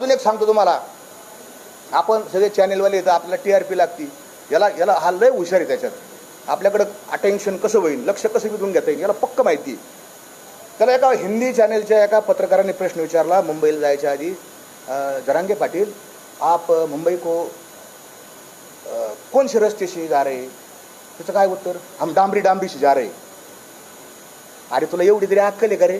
अजून एक सांगतो तुम्हाला. आपण सगळे चॅनेलवाले येतात आपल्याला टी आर पी लागती. याला याला हा लय हुशार आहे त्याच्यात. आपल्याकडं अटेन्शन कसं होईल लक्ष कसं विधून घेता येईल याला पक्क माहिती आहे. त्याला एका हिंदी चॅनेलच्या एका पत्रकाराने प्रश्न विचारला मुंबईला जायच्या आधी जरांगे पाटील आप मुंबई को अं, कौन से रस्ते से जा रहे? त्याचं काय उत्तर? हम डांबरी डांबरीशी जा रहे. अरे तुला एवढी तरी अक्कल आहे का रे?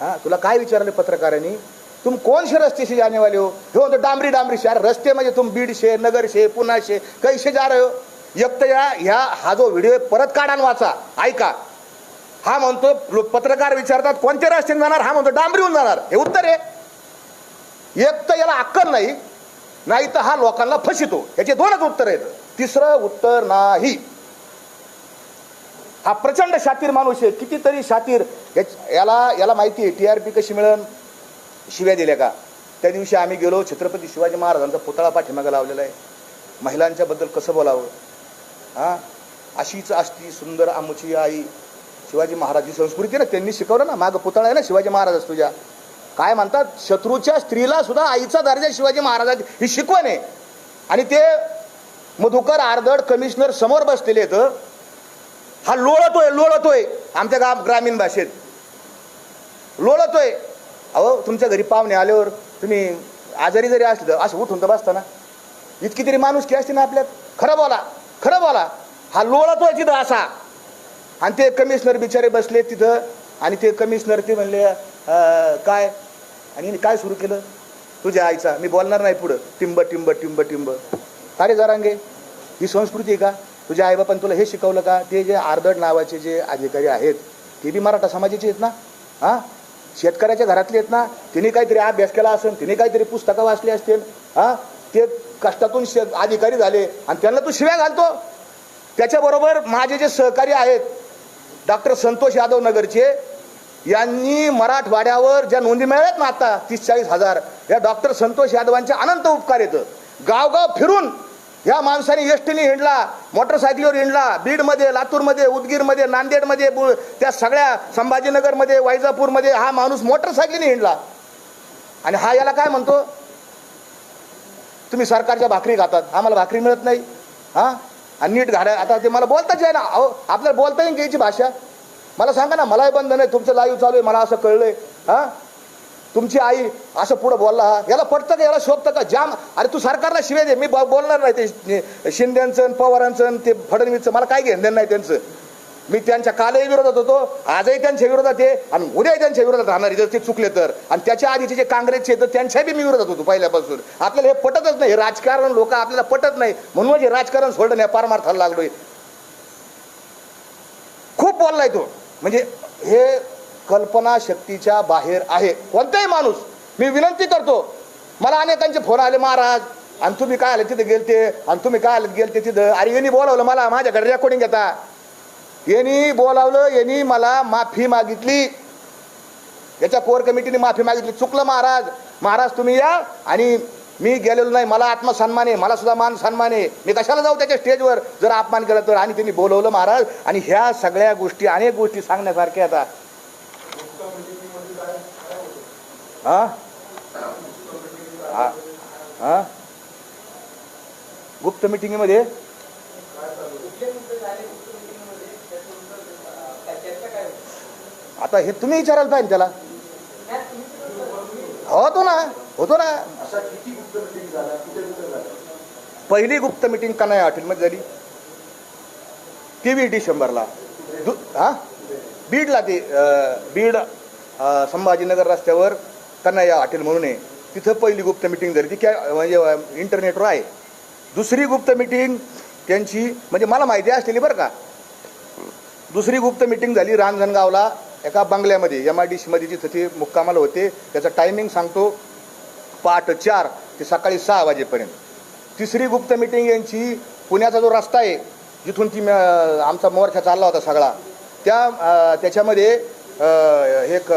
हा तुला काय विचारले पत्रकारांनी? तुम कौन से रस्ते से जाने वाले हो? हे हो म्हणतो डांबरी डांबरी से अरे रस्ते म्हणजे तुम बीड से नगर से से कैसे जा रहे हो? एक तर या ह्या हा जो व्हिडिओ परत काढा वाचा. ऐका. हा म्हणतो पत्रकार विचारतात कोणत्या रस्त्याने जाणार? हा म्हणतो डांबरीहून जाणार. हे उत्तर आहे. एक तर याला अक्कल नाही नाही तर हा लोकांना फसितो याचे दोनच उत्तर आहेत. तिसरं उत्तर नाही. हा प्रचंड शातीर माणूस आहे. कितीतरी शातीर याला याला माहिती आहे टी आर पी कशी मिळेल शिव्या दिल्या का? त्या दिवशी आम्ही गेलो छत्रपती शिवाजी महाराजांचा पुतळा पाठीमागं लावलेला आहे. महिलांच्या बद्दल कसं बोलावं? हा? अशीच असती सुंदर आमची आई शिवाजी महाराजची संस्कृती ना त्यांनी शिकवलं ना मागं पुतळा आहे ना शिवाजी महाराज तुझ्या काय म्हणतात? शत्रूच्या स्त्रीला सुद्धा आईचा दर्जा शिवाजी महाराजांची ही शिकवण आहे. आणि ते मधुकर आर्दड कमिशनर समोर बसलेले आहेत हा? लोळतोय लोळतोय आमच्या गाव ग्रामीण भाषेत. लोळतोय. अहो तुमच्या घरी पाहुणे आल्यावर तुम्ही आजारी जरी असलं तर असं उठून तर बसता ना. इतकी तरी माणूस की असते ना आपल्यात. खरं बोला खरं बोला. हा लोळतोय तिथं असा. आणि ते कमिशनर बिचारे बसले तिथं आणि ते कमिशनर ते म्हणले काय? आणि काय सुरू केलं? तुझ्या आईचा मी बोलणार नाही पुढं. टिंब टिंब टिंब टिंब. अरे जरांगे ही संस्कृती आहे का? तुझ्या आईबापान तुला हे शिकवलं का? ते जे आर्दड नावाचे जे अधिकारी आहेत ते बी मराठा समाजाचे आहेत ना? हां? शेतकऱ्याच्या घरातले आहेत ना तिने काहीतरी अभ्यास केला असेल तिने काहीतरी पुस्तकं वाचली असतील हां? ते कष्टातून शे अधिकारी झाले आणि त्यांना तू शिव्या घालतो. त्याच्याबरोबर माझे जे सहकारी आहेत डॉक्टर संतोष यादव नगरचे यांनी मराठवाड्यावर ज्या नोंदी मिळाल्यात ना आता तीस चाळीस हजार या डॉक्टर संतोष यादवांचे अनंत उपकार येतं. गावगाव फिरून या माणसाने एसटीने हिंडला मोटरसायकलीवर हिंडला बीडमध्ये लातूरमध्ये उदगीरमध्ये नांदेडमध्ये बु- त्या सगळ्या संभाजीनगरमध्ये वैजापूरमध्ये हा माणूस मोटरसायकलीने हिंडला. आणि हा याला काय म्हणतो? तुम्ही सरकारच्या भाकरी खातात आम्हाला भाकरी मिळत नाही. हां? आणि नीट घाला. आता ते मला बोलताच आहे ना अहो आपल्याला बोलता येईल घ्यायची भाषा? मला सांगा ना मलाही बंधन आहे तुमचं लाईव्ह चालू आहे मला असं कळलं आहे हां? तुमची आई असं पुढं बोलला हा याला पटतं का? याला शोभतं का? जाम. अरे तू सरकारला शिवे दे. मी ब- बोलणार नाही ते शिंद्यांचं पवारांचं ते फडणवीसचं. मला काय घेणं नाही त्यांचं. मी त्यांच्या कालही विरोधात होतो. आजही त्यांच्या विरोधात आहे. आणि उद्याही त्यांच्या विरोधात राहणार आहे, जर ते चुकले तर. आणि त्याच्या आधीचे जे काँग्रेसचे आहेत, तर मी विरोधात होतो पहिल्यापासून. आपल्याला हे पटतच नाही. राजकारण लोक आपल्याला पटत नाही. म्हणून हे राजकारण सोडलं नाही पारमार्थाला लागलोय. खूप बोललाय तो. म्हणजे हे कल्पना शक्तीच्या बाहेर आहे. कोणताही माणूस मी विनंती करतो मला अनेकांचे फोन आले महाराज आणि तुम्ही काय आले तिथे गेलते? आणि तुम्ही काय आले गेलते तिथं? अरे यांनी बोलावलं मला माझ्याकडे रेकॉर्डिंग घेता. यांनी बोलावलं यांनी मला माफी मागितली. याच्या कोर कमिटीने माफी मागितली. चुकलं महाराज. महाराज तुम्ही या आणि मी गेलेलो नाही. मला आत्मसन्मान आहे. मला सुद्धा मान सन्मान आहे. मी कशाला जाऊ त्याच्या स्टेजवर? जर अपमान केला तर. आणि त्यांनी बोलवलं महाराज आणि ह्या सगळ्या गोष्टी अनेक गोष्टी सांगण्यासारख्या आता. हा? हा? हा? गुप्त मिटिंगमध्ये? आता हे तुम्ही विचारायला पाहिजे त्याला. हो, होतो ना होतो ना. पहिली गुप्त मिटिंग नाही हॉटेलमध्ये झाली? तेवीस डिसेंबरला दु हा? बीडला ते बीड संभाजीनगर रस्त्यावर त्यांना या हॉटेल म्हणून आहे. तिथं पहिली गुप्त मिटिंग झाली. ती काय म्हणजे इंटरनेटवर आहे. दुसरी गुप्त मिटिंग त्यांची म्हणजे मला माहिती असलेली बरं का. दुसरी गुप्त मिटिंग झाली रांजणगावला एका बंगल्यामध्ये एम आय डी सीमध्ये जिथं ते मुक्कामाला होते. त्याचा टायमिंग सांगतो. पहाट चार ते सकाळी सहा वाजेपर्यंत. तिसरी गुप्त मिटिंग यांची पुण्याचा जो रस्ता आहे जिथून ती आमचा मोर्चा चालला होता सगळा. त्या त्याच्यामध्ये एक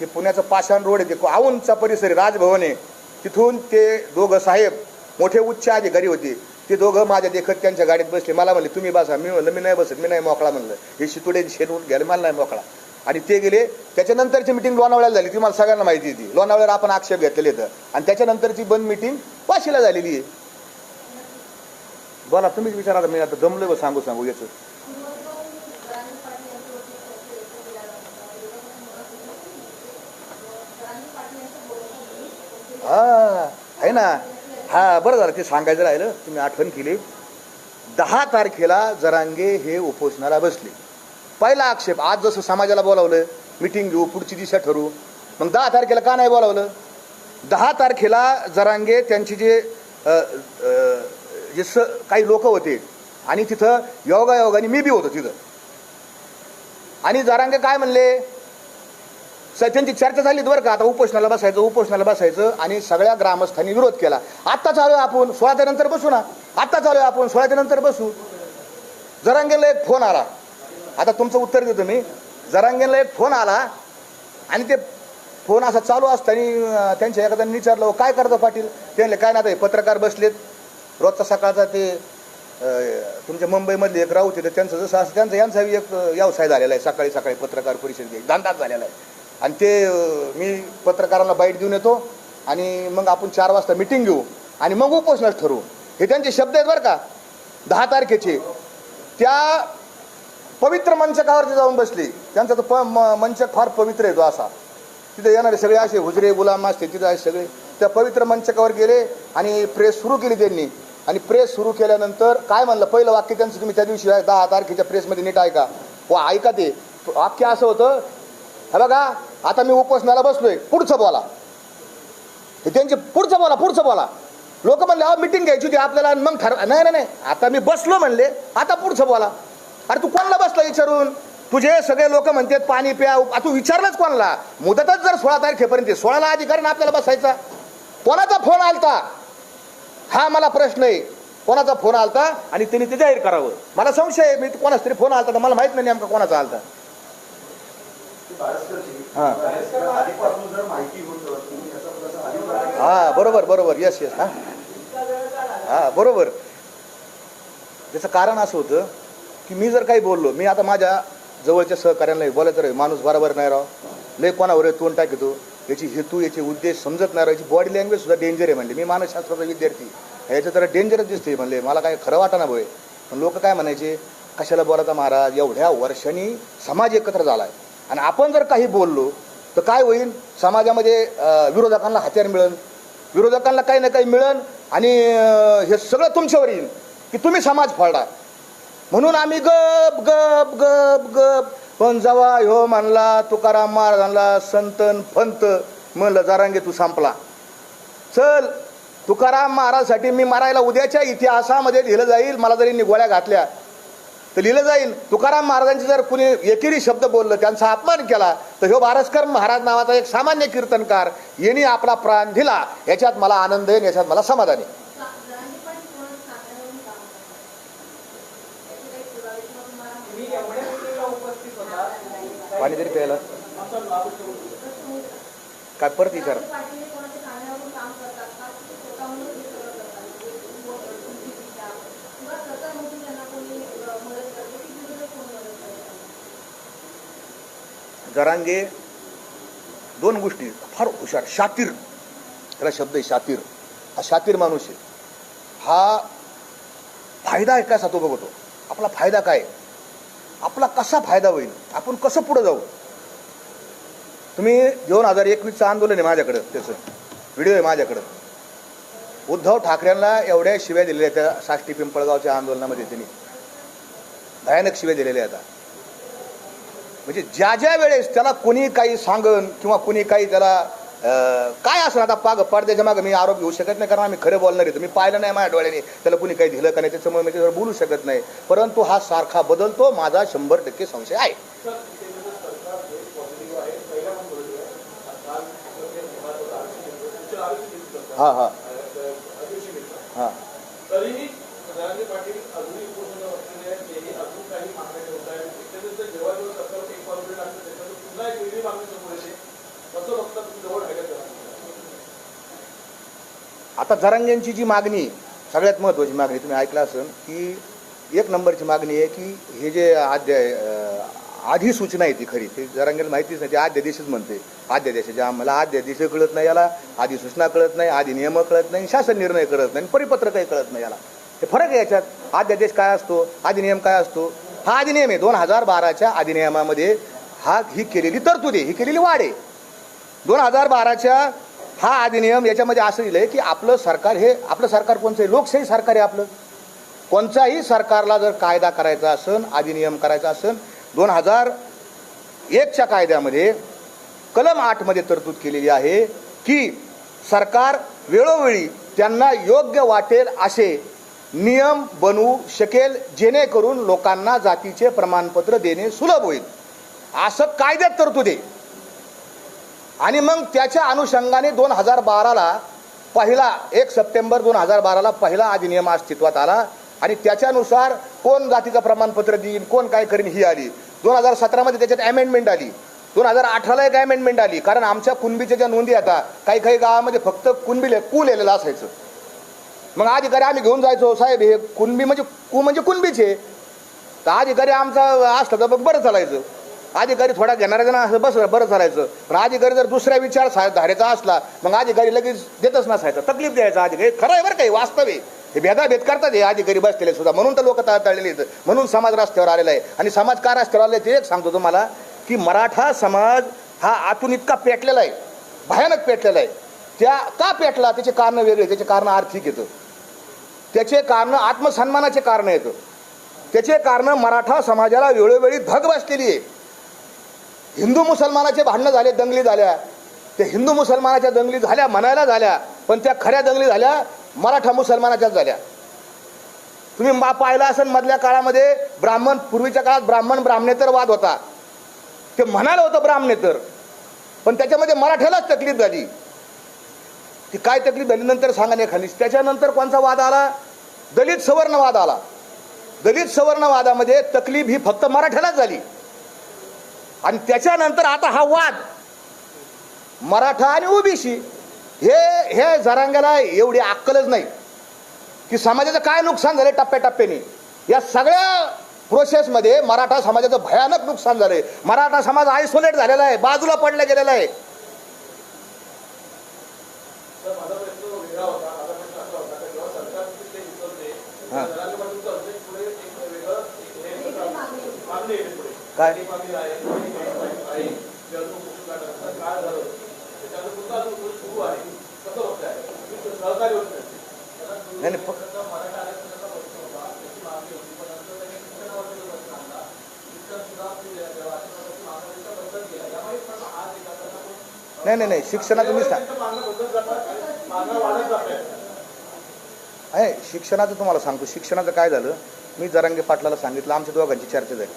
ते पुण्याचं पाषाण रोड आहे ते आऊनचा परिसर आहे राजभवन आहे. तिथून ते दोघं साहेब मोठे उच्च अधिकारी होते. ते दोघं माझ्या देखत त्यांच्या गाडीत बसले. मला म्हणले तुम्ही बसा. मी म्हणलं मी नाही बसत मी नाही मोकळा. म्हणलं हे शितुडे शेडून घ्यायला मला नाही मोकळा. आणि ते गेले. त्याच्यानंतरची मिटिंग लोणावळ्याला झाली. ती मला सगळ्यांना माहिती होती. लोणावळ्याला लोणावळ्यावर आपण आक्षेप घेतलेले तर आणि त्याच्यानंतरची बंद मिटिंग वाशीला झालेली आहे. बोला तुम्हीच विचारा मी आता जमलोय सांगू सांगू याचं. हा आहे ना. हा बरं झालं ते सांगायचं राहिलं. तुम्ही आठवण केली. दहा तारखेला जरांगे हे उपोषणाला बसले. पहिला आक्षेप आज जसं समाजाला बोलावलं मिटिंग घेऊ पुढची दिशा ठरवू. मग दहा तारखेला का नाही बोलावलं? दहा तारखेला जरांगे त्यांचे जे अ, अ, जे स काही लोक होते आणि तिथं योगायोगाने मी बी होतो तिथं. आणि जरांगे काय म्हणले? स- त्यांची चर्चा झाली बरं का. आता उपोषणाला बसायचं उपोषणाला बसायचं आणि सगळ्या ग्रामस्थांनी विरोध केला. आत्ता चालू आहे आपण सोळाच्या नंतर बसू ना. आत्ता चालू आहे आपण सोळाच्या नंतर बसू. जरांगेला एक फोन आला. आता तुमचं उत्तर देतो मी. जरांगेला एक फोन आला आणि ते फोन असा चालू असताना त्यांच्या एखाद्याने विचारलं काय करतो पाटील? त्यांना काय नाही पत्रकार बसलेत. रोजचा सकाळचा ते तुमच्या मुंबईमधले एक राऊत येतं त्यांचं जसं असं त्यांचा यांचा एक व्यवसाय झालेला आहे. सकाळी सकाळी पत्रकार परिषद एक धंदाच झालेला आहे. आणि ते मी पत्रकारांना बाईट देऊन येतो आणि मग आपण चार वाजता मिटिंग घेऊ आणि मग उपोषणास ठरवू. हे त्यांचे शब्द आहेत बरं का. दहा तारखेचे. त्या पवित्र मंचकावरती जाऊन बसली. त्यांचा तो प म- मंच फार पवित्र येतो असा. तिथे येणारे सगळे असे हुजरे गुलाम असते तिथे असे सगळे. त्या पवित्र मंचकावर गेले आणि प्रेस सुरू केली त्यांनी. आणि प्रेस सुरू केल्यानंतर काय म्हणलं? पहिलं वाक्य त्यांचं तुम्ही त्या दिवशी दहा तारखेच्या प्रेसमध्ये नीट ऐका. व ऐका ते. वाक्य असं होतं. हे बघा आता मी उपोषणाला बसलोय. पुढचं बोला. त्यांचे पुढचं बोला पुढचं बोला. लोक म्हणले अहो मिटिंग घ्यायची होती आपल्याला आणि मग ठर नाही नाही नाही. आता मी बसलो म्हणले आता पुढचं बोला. अरे तू कोणाला बसला विचारून? तुझे सगळे लोक म्हणतात पाणी प्या. तू विचारलंच कोणाला? मुदतच जर सोळा तारखेपर्यंत सोळाला अधिकारी आपल्याला बसायचा. कोणाचा फोन आलता? हा मला प्रश्न आहे. कोणाचा फोन आलता? आणि त्यांनी ते जाहीर करावं. मला संशय आहे मी कोणाच तरी फोन आलता तर मला माहीत नाही नेमका कोणाचा आलता. हा. बरोबर बरोबर. यस यस हा. हा बरोबर. त्याचं कारण असं होतं की मी जर काही बोललो मी आता माझ्या जवळच्या सहकार्यांना बोलायचं रे माणूस बरोबर नाही राव. लय कोणावर तोंड टाकतो. याची हेतू याचे उद्देश समजत नाही राव. याची बॉडी लँग्वेज सुद्धा डेंजर आहे म्हणले. मी मानसशास्त्राचा विद्यार्थी. याचं जरा डेंजरच दिसते म्हणले. मला काय खरं वाटाना भय. पण लोक काय म्हणायचे? कशाला बोलायचा महाराज? एवढ्या वर्षांनी समाज एकत्र झाला आहे आणि आपण जर काही बोललो तर काय होईल? समाजामध्ये विरोधकांना हत्यार मिळेल. विरोधकांना काही ना काही मिळेल आणि हे सगळं तुमच्यावर येईल की तुम्ही समाज फाळला म्हणून आम्ही गप गप गप गप पण जवा ह्यो म्हणला तुकाराम महाराजांना संतन फंत म्हणलं जारांगे तू संपला. चल तुकाराम महाराजसाठी मी मारायला उद्याच्या इतिहासामध्ये लिहिलं जाईल मला जरी यांनी गोळ्या घातल्या तर लिहिलं जाईल तुकाराम महाराजांचे जर कुणी एकेरी शब्द बोललं त्यांचा अपमान केला तर ह्यो भारस्कर महाराज नावाचा एक सामान्य कीर्तनकार यांनी आपला प्राण दिला. याच्यात मला आनंद आहे याच्यात मला समाधान आहे. पाणी तरी प्यायला. काय परत विचार. जरांगे दोन गोष्टी. फार हुशार. शातीर. त्याला शब्द आहे शातीर. हा शातीर माणूस आहे. हा फायदा आहे का सातो बघतो आपला फायदा काय? आपला कसा फायदा होईल? आपण कसं पुढं जाऊ? तुम्ही दोन हजार एकवीसचं आंदोलन आहे माझ्याकडं त्याचं. व्हिडिओ आहे माझ्याकडं. उद्धव ठाकरेंना एवढ्या शिव्या दिलेल्या आहेत त्या साष्टी पिंपळगावच्या आंदोलनामध्ये त्यांनी. भयानक शिव्या दिलेल्या आहेत आता. म्हणजे ज्या ज्या वेळेस त्याला कोणी काही सांगन किंवा कोणी काही त्याला काय असं आता पाग पडद्याच्या मागं मी आरोप घेऊ शकत नाही कारण आम्ही खरं बोलणार आहे. मी पाहिलं नाही माझ्या डोळ्याने. त्याला कुणी काही दिलं का नाही त्याच्यामुळे मी त्याच्यावर बोलू शकत नाही. परंतु हा सारखा बदलतो माझा शंभर टक्के संशय आहे. हा हा. हा. जरांगे पाटील अजूनही उपोषणाला बसलेले आहेत. तेही अजून काही मागण्या ठेवत आहेत. त्याच्यानंतर जेव्हा जेव्हा सरकार एक पाऊल लागतं त्याच्यानंतर पुन्हा एक वेगळी मागणी समोर येते. कसं बघता तुम्ही जवळ आहे का आता जरांग्यांची जी मागणी सगळ्यात महत्त्वाची मागणी तुम्ही ऐकलं असेल की एक नंबरची मागणी आहे की हे जे आद्य आधी सूचना आहे ती खरी. ती जरांगेला माहितीच नाही ती आद्यादेशच म्हणते. आद्य आम्हाला आद्यादेश कळत नाही याला आधी सूचना कळत नाही आधी नियम कळत नाही शासन निर्णय कळत नाही परिपत्र काही कळत नाही याला. हे फरक आहे याच्यात. अध्यादेश काय असतो? अधिनियम काय असतो? हा अधिनियम आहे. दोन हजार बाराच्या अधिनियमामध्ये हा ही केलेली तरतूद आहे. ही केलेली वाढ आहे. दोन हजार बाराच्या हा अधिनियम याच्यामध्ये असं लिहिलंय की आपलं सरकार हे आपलं सरकार कोणचं आहे? लोकशाही सरकार आहे आपलं. कोणत्याही सरकारला जर कायदा करायचा असेल अधिनियम करायचा असेल दोन हजार एकच्या कायद्यामध्ये कलम आठमध्ये तरतूद केलेली आहे की सरकार वेळोवेळी त्यांना योग्य वाटेल असे नियम बनवू शकेल जेणेकरून लोकांना जातीचे प्रमाणपत्र देणे सुलभ होईल. असं कायद्यात तरतूद आहे. आणि मग त्याच्या अनुषंगाने दोन हजार बाराला पहिला एक सप्टेंबर दोन हजार बाराला पहिला अधिनियम अस्तित्वात आला आणि त्याच्यानुसार कोण जातीचं प्रमाणपत्र देईल कोण काय करीन ही आली. दोन हजार सतरामध्ये त्याच्यात अमेंडमेंट आली. दोन हजार अठराला एक अमेंडमेंट आली. कारण आमच्या कुणबीच्या ज्या नोंदी आता काही काही गावामध्ये फक्त कुणबी कू लिहिलेलं असायचं. मग अधिकारी आम्ही घेऊन जायचो साहेब हे कुणबी म्हणजे कु म्हणजे कुणबीचे तर अधिकारी आमचा असला तर बरं चालायचं. अधिकारी थोडा घेणारा जण असं बस बरं चालायचं. पण अधिकारी जर दुसऱ्या विचार धारेचा असला मग अधिकारी लगेच देतच नसायचं. तकलीफ द्यायचा अधिकारी. खरं आहे बरं काही वास्तव आहे. हे भेदाभेद करतात हे अधिकारी बसलेले सुद्धा. म्हणून तर लोक तळलेले आहेत. म्हणून समाज रस्त्यावर आलेला आहे. आणि समाज का रस्त्यावर आले ते एक सांगतो तुम्हाला की मराठा समाज हा आतून इतका पेटलेला आहे. भयानक पेटलेला आहे. त्या का पेटला? त्याचे कारणं वेगळे त्याचे कारण आर्थिक येतं. त्याचे कारण आत्मसन्मानाचे कारण येतं त्याचे कारण मराठा समाजाला वेळोवेळी धग बसलेली आहे. हिंदू मुसलमानाचे भांडणं झाले दंगली झाल्या. त्या हिंदू मुसलमानाच्या दंगली झाल्या म्हणायला झाल्या पण त्या खऱ्या दंगली झाल्या मराठा मुसलमानाच्याच झाल्या. तुम्ही मा पाहिला असेल मधल्या काळामध्ये ब्राह्मण पूर्वीच्या काळात ब्राह्मण ब्राह्मणेतर वाद होता. ते म्हणायला होतं ब्राह्मणेतर पण त्याच्यामध्ये मराठ्यालाच तकलीफ झाली. ती काय तकलीफ झाली नंतर सांगा नाही खाली त्याच्यानंतर कोणचा वाद आला? दलित सवर्णवाद आला. दलित सवर्णवादामध्ये तकलीफ ही फक्त मराठ्यालाच झाली. आणि त्याच्यानंतर आता हा वाद मराठा आणि ओबीसी हे हे जरांग्याला एवढी अक्कलच नाही. की समाजाचं काय नुकसान झालं टप्प्याटप्प्याने. या सगळ्या प्रोसेसमध्ये मराठा समाजाचं भयानक नुकसान झालंय. मराठा समाज आयसोलेट झालेला आहे बाजूला पडला गेलेला आहे. तर माझा प्रश्न वेगळा होता. माझा प्रश्न असा होता की जेव्हा सरकार ते उचलते पुढे एक वेगळं एक हे मागणी येते पुढे. काय? आणि मागणी आहे काढायचं काय झालं? पुन्हा अजून सुरू कसं होत. आहे सहकार्य होत. नाही नाही मराठा आरक्षणाचा प्रश्न होता. त्याची मागणी होती. पण नंतर त्यांनी शिक्षणावरती प्रश्न आणला शिक्षण सुद्धा मागणीचा बदल केला. यामुळे पण आज एक आता नाही नाही नाही शिक्षणाचं मी सांग आहे शिक्षणाचं तुम्हाला सांगतो. शिक्षणाचं काय झालं? मी जरांगे पाटलाला सांगितलं आमच्या दोघांची चर्चा झाली.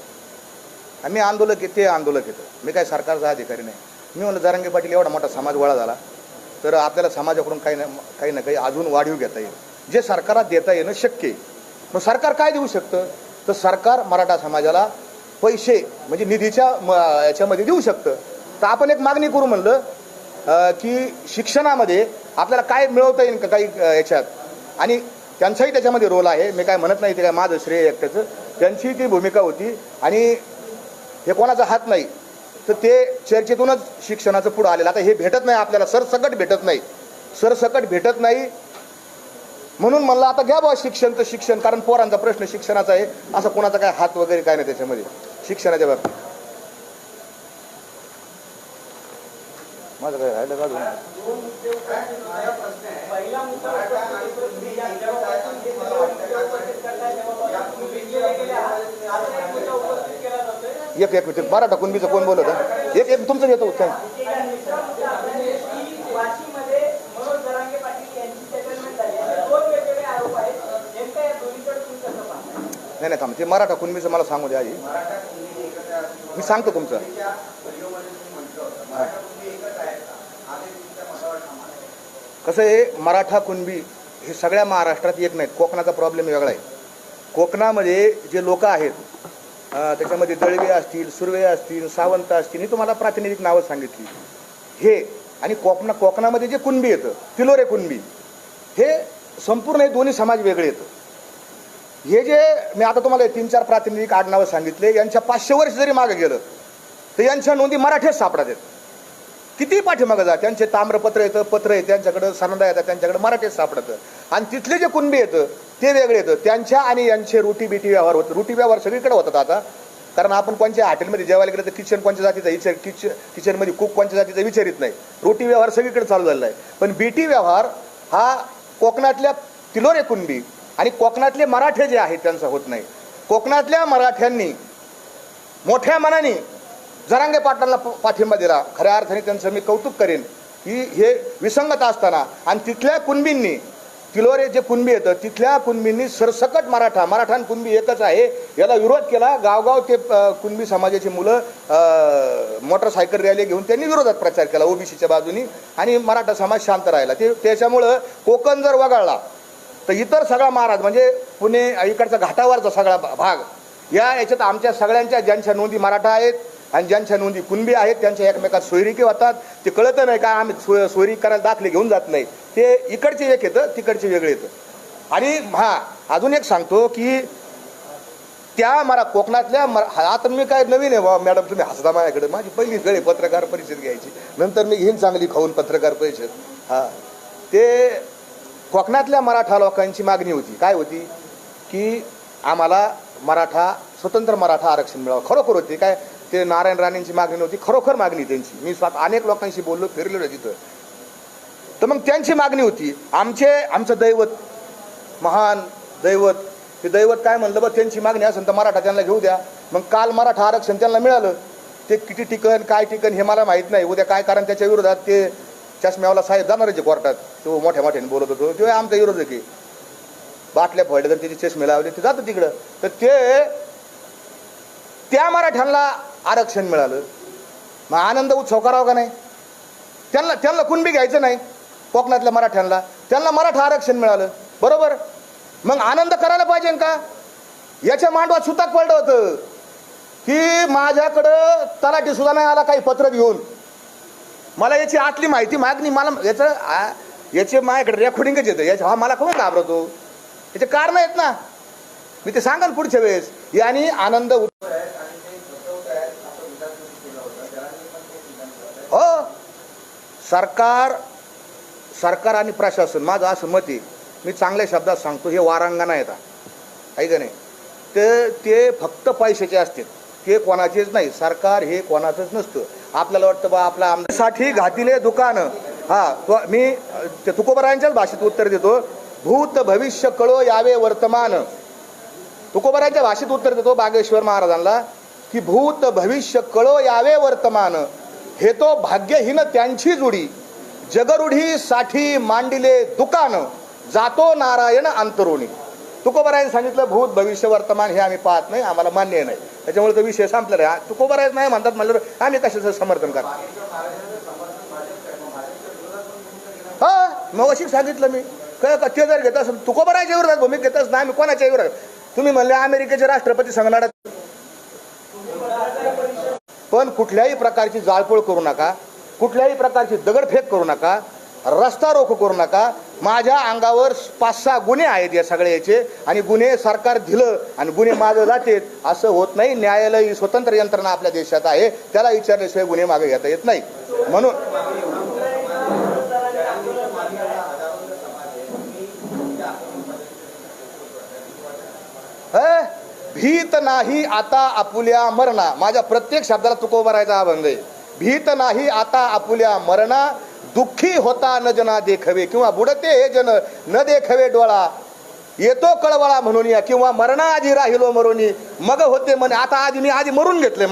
आम्ही आंदोलक आहे ते आंदोलक येतं मी काय सरकारचा अधिकारी नाही. मी म्हणलं जरांगे पाटील एवढा मोठा समाज गोळा झाला तर आपल्याला समाजाकडून काही ना काही ना काही अजून वाढीव घेता येईल. जे सरकारला देता येणं शक्य आहे. मग सरकार काय देऊ शकतं? तर सरकार मराठा समाजाला पैसे म्हणजे निधीच्या म- याच्यामध्ये देऊ शकतं. तर आपण एक मागणी करू म्हणलं की शिक्षणामध्ये आपल्याला काय मिळवता येईल का काही याच्यात? आणि त्यांचाही त्याच्यामध्ये रोल आहे. मी काय म्हणत नाही ते काय माझं श्रेय एकट्याचं. त्यांची ती भूमिका होती. आणि हे कोणाचा हात नाही तर ते चर्चेतूनच शिक्षणाचं पुढं आलेलं. आता हे भेटत नाही आपल्याला सरसकट भेटत नाही. सरसकट भेटत नाही. म्हणून म्हणलं आता घ्या बुवा शिक्षण तर शिक्षण. कारण पोरांचा प्रश्न शिक्षणाचा आहे. असं कोणाचा काय हात वगैरे काय नाही त्याच्यामध्ये. शिक्षणाच्या बाबतीत माझं काय राहिलं का अजून? पहिला मुद्दा होता की तुम्ही या जेव्हापासून हे सगळं उपस्थित करताय तेव्हापासून तुम्ही माझं काय राहिलं का एक एक एक बारा मराठा कुणबीचं कोण बोलत एक एक तुमचं घेतो उत्तर नाही नाही थांब ते मराठा कुणबीचं मला सांगू द्या आधी मी सांगतो तुमचं. कसं आहे मराठा कुणबी हे सगळ्या महाराष्ट्रात एक नाहीत. कोकणाचा प्रॉब्लेम वेगळा आहे. कोकणामध्ये जे लोक आहेत त्याच्यामध्ये दळवे असतील सुर्वे असतील सावंत असतील मी तुम्हाला प्रातिनिधिक नावं सांगितली. हे आणि कोकणा कोकणामध्ये जे कुणबी येतं तिलोरे कुणबी हे संपूर्ण हे दोन्ही समाज वेगळे येतं. हे जे मी आता तुम्हाला तीन चार प्रातिनिधिक आडनावं सांगितले यांच्या पाचशे वर्ष जरी मागे गेलं तर यांच्या नोंदी मराठीच सापडत आहेत किती पाठीमागं जा त्यांचे ताम्रपत्र येतं पत्र येतं त्यांच्याकडं सनदा येतात त्यांच्याकडे मराठीत सापडतं. आणि तिथले जे कुणबी येतं ते वेगळे येतं. त्यांच्या आणि यांचे रोटी बिटी व्यवहार होतं रोटी व्यवहार सगळीकडे होतात आता. कारण आपण कोणत्या हॉटेलमध्ये जेवायला गेलं तर किचन कोणत्या जातीचा विचार किचन किचनमध्ये कुक कोणत्या जातीचा विचारित नाही. रोटी व्यवहार सगळीकडे चालू झालेला आहे. पण बीटी व्यवहार हा कोकणातल्या तिलोरे कुणबी आणि कोकणातले मराठे जे आहेत त्यांचा होत नाही. कोकणातल्या मराठ्यांनी मोठ्या मनाने जरांगे पाटलांना पाठिंबा दिला. खऱ्या अर्थाने त्यांचं मी कौतुक करेन. की हे विसंगत असताना आणि तिथल्या कुणबींनी तिलोरे जे कुणबी येतं तिथल्या कुणबींनी सरसकट मराठा मराठा आणि कुणबी एकच आहे याला विरोध केला. गावगाव ते कुणबी समाजाची मुलं मोटरसायकल रॅली घेऊन त्यांनी विरोधात प्रचार केला ओबीसीच्या बाजूनी. आणि मराठा समाज शांत राहिला. ते त्याच्यामुळं कोकण जर वगळला तर इतर सगळा महाराज म्हणजे पुणे इकडचा घाटावरचा सगळा भा- भाग या याच्यात आमच्या सगळ्यांच्या ज्यांच्या नोंदी मराठा आहेत आणि ज्यांच्या नोंदी कुणबी आहेत त्यांच्या एकमेकात सोयरिकी होतात. ते कळत नाही का आम्ही सोय सोयरी करायला दाखले घेऊन जात नाही. ते इकडचे एक येतं तिकडचे वेगळे येतं. आणि हा अजून एक सांगतो की त्या मरा कोकणातल्या मरा आता मी काय नवीन आहे बा मॅडम तुम्ही हसता माझ्याकडे. माझी पहिली गळे पत्रकार परिषद घ्यायची. नंतर मी घेईन चांगली खाऊन पत्रकार परिषद. हा. ते कोकणातल्या मराठा लोकांची मागणी होती. काय होती? की आम्हाला मराठा स्वतंत्र मराठा आरक्षण मिळावं. खरोखर होती. काय? ते नारायण राणेंची मागणी नव्हती खरोखर मागणी त्यांची. मी स्वतः अनेक लोकांशी बोललो फिरलेलो तिथं. तर मग त्यांची मागणी होती. आमचे आमचं दैवत महान दैवत ते दैवत काय म्हणलं बघ त्यांची मागणी असेल तर मराठा त्यांना घेऊ द्या. मग काल मराठा आरक्षण त्यांना मिळालं. ते किती टिकन काय टिकन हे मला माहीत नाही. उद्या काय कारण त्याच्या विरोधात ते चष्म्यावाला साहेब जाणार आहे कोर्टात. तो मोठ्या मोठ्याने बोलत होतो. तो आमचा विरोध आहे. बाटल्या फोडल्या तर त्याचे चष्मे लावले ते जातं तिकडं. तर ते त्या मराठ्यांना आरक्षण मिळालं. मग आनंद उत्सव करावा का नाही? त्यांना त्यांना कुणबी घ्यायचं नाही कोकणातल्या मराठ्यांना. त्यांना मराठा आरक्षण मिळालं. बरोबर? मग आनंद करायला पाहिजे का? याच्या मांडवात सुताक पडलं होतं. की माझ्याकडं तलाठी सुद्धा नाही आला काही पत्र घेऊन. मला याची आतली माहिती मागणी मला याचं याचे माझ्याकडे रेकॉर्डिंगच येतं. याच्या हा मला कोण घाबरतो? याचे कारण आहेत ना. मी ते सांगाल पुढच्या वेळेस. याने आनंद उत- हो सरकार सरकार आणि प्रशासन माझं असं मत आहे मी चांगल्या शब्दात सांगतो हे वारांगणा येतात ऐका नाही? ते ते फक्त पैशाचे असतात ते कोणाचेच नाही सरकार हे कोणाचंच नसतं. आपल्याला वाटतं बा आपला आमदारसाठी घातिले दुकानं. हा तो मी ते तुकोबरायांच्याच भाषेत उत्तर देतो भूत भविष्य कळो यावे वर्तमान. तुकोबरायांच्या भाषेत उत्तर देतो बागेश्वर महाराजांना की भूत भविष्य कळो यावे वर्तमान. हे तो भाग्यहीन त्यांची जुडी. जगरुढी साठी मांडिले दुकान जातो नारायण अंतरुणी. तुकोबरायने सांगितलं भूत भविष्य वर्तमान हे आम्ही पाहत नाही आम्हाला मान्य नाही. त्याच्यामुळे तो विषय संपलेला आहे तुकोबरायच नाही म्हणतात म्हणलं आम्ही कशाचं समर्थन करतो हा मग अशी सांगितलं मी. काय का? ते जर घेत असेल तुकोबरायच्या विरोधात भूमिका घेतच नाही आम्ही कोणाच्या विरोधात? तुम्ही म्हणले अमेरिकेचे राष्ट्रपती संगणात पण कुठल्याही प्रकारची जाळपोळ करू नका कुठल्याही प्रकारची दगडफेक करू नका रस्ता रोख करू नका. माझ्या अंगावर पाच सहा गुन्हे आहेत या सगळे याचे आणि गुन्हे सरकार दिलं आणि गुन्हे मागे जाते असं होत नाही. न्यायालय ही स्वतंत्र यंत्रणा आपल्या देशात आहे. त्याला विचारल्याशिवाय गुन्हे मागे घेता येत नाही. म्हणून हे? भीत नाही आता आपुल्या मरणा. माझ्या प्रत्येक शब्दाला तुकोबरायचा अभंग आहे. भीत नाही आता आपुल्या मरणा. दुःखी होता न जना देखवे. किंवा बुडते हे जन न देखवे डोळा. येतो कळवळा म्हणून या. किंवा मरणा आधी राहिलो मरुनी. मग होते म्हणे आता आधी मी आधी मरून घेतले.